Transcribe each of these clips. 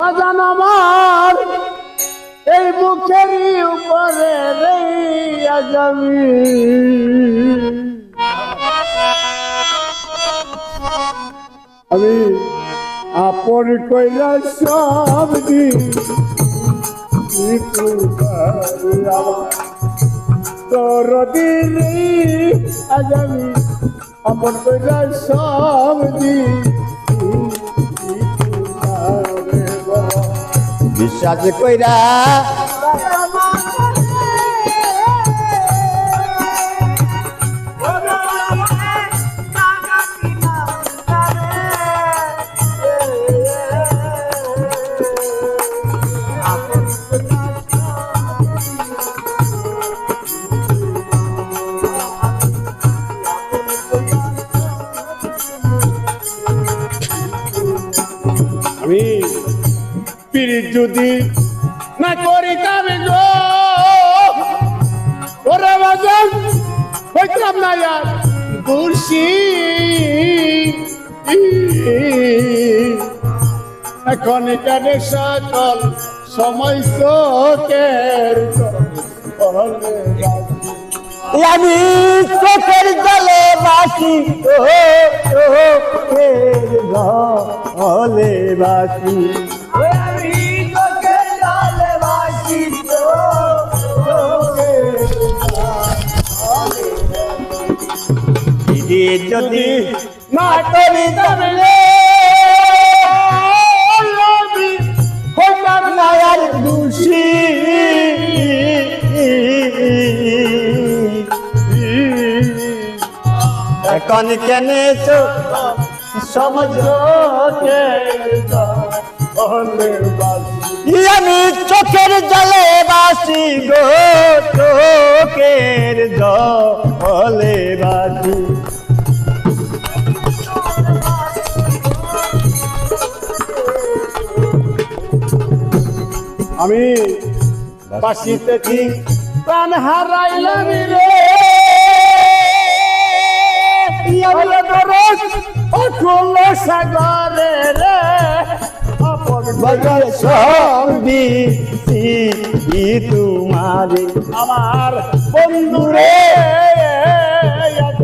বাজান আমার, এই বুকেরই উপরে আগামী। আমি আপন কইলা সব দিন তোর দিন আগামী। আপন কইলা সব বিশ্বাস কইরা। আমি যদি না করি তবে গো। ওরে বাজান, হইতাম না ইয়ার খুশি এখন এখানে সকল সময় চোখের জলে। আমি চোখের জলে বাসি ও ফের ঘলে বাসি। যদি না করি হইতাম না ইয়ার খুশি এখন কেন সমঝ আমি চোখের জলে বাসি গো, চোখের জলে বাসি আমি বাসিতে ঠিক প্রাণ হারাইলাম রে। ইয়ালে দরজ অকুল সাগরে রে। বগল সবি তোমারে। আমার বন্ধু রে।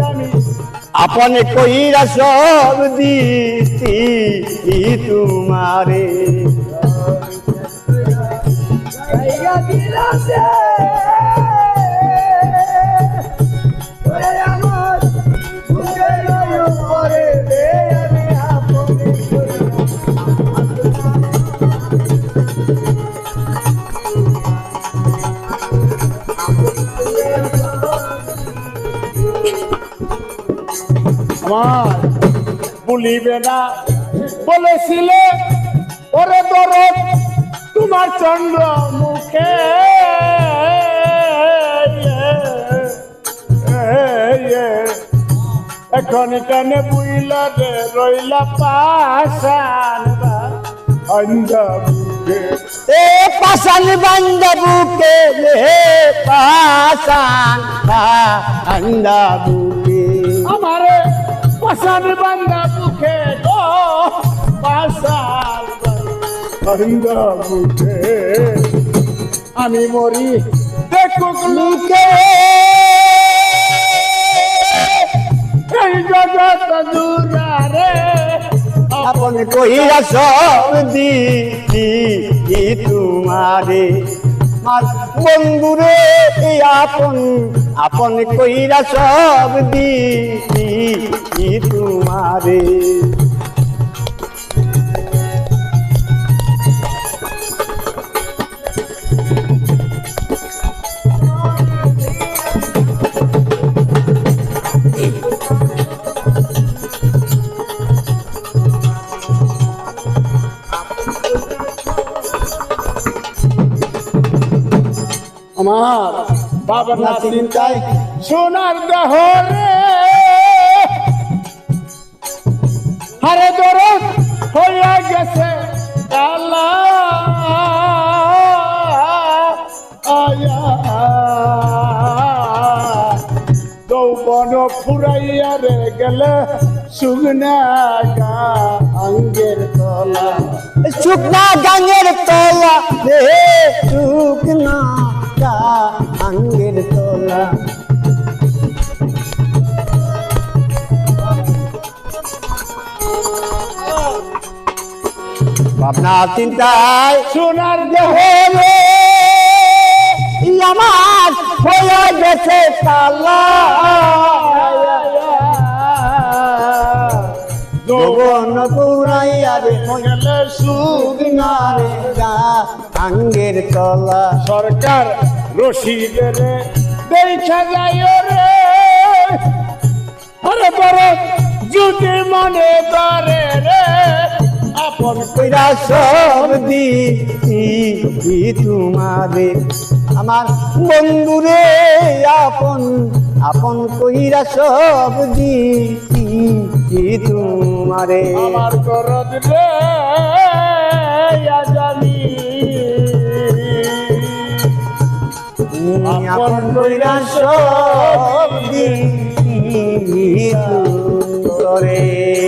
আমি আপন কইরা সব দিছি তোমারে। আমার বলিবে না বলেছিলে ওরে দরদ তোমার চন্দ্র মুখে। এখন কেন বুইলা রে রইলা পাশান অন্ধ বুকে এ পাশান বান্দা বুকে রে পাশান বান্দা বুকে আমারে পাশান বান্দা বান্দা বুকে আমি মরি। দেখুক লুকে এই জগৎ দুরারে আপন কইরা সব দিছি তোমারে। মার বন্ধুরে আপন আপন কইরা সব দিছি তোমারে। আমার বাবার না চিন্তায় সোনার দেহ রে হারে দরদ হইয়া গেছে যৌবন ফুরাইয়া রে গেলে সুগনা গা আঙ্গের তলা। শুকনা গাঙের তলা রে শুকনা গাঙের তলা। ভাবনা চিন্তায় সোনার দেহ আমার হয়ে গেছে তালা। যৌবন পুরাইয়া রে গেলে সুখ শুকনা রে গাঙ্গের তলা। সরকার রশিদের দেখা যায় রে। আরে বড় যদি মনে করে রে আপন কইরা সব দি তোমারে। আমার বন্ধুরে আপন আপন কইরা সব দি তোমারে। আমার করদ রে আপন কইরা সব দিন তোরে।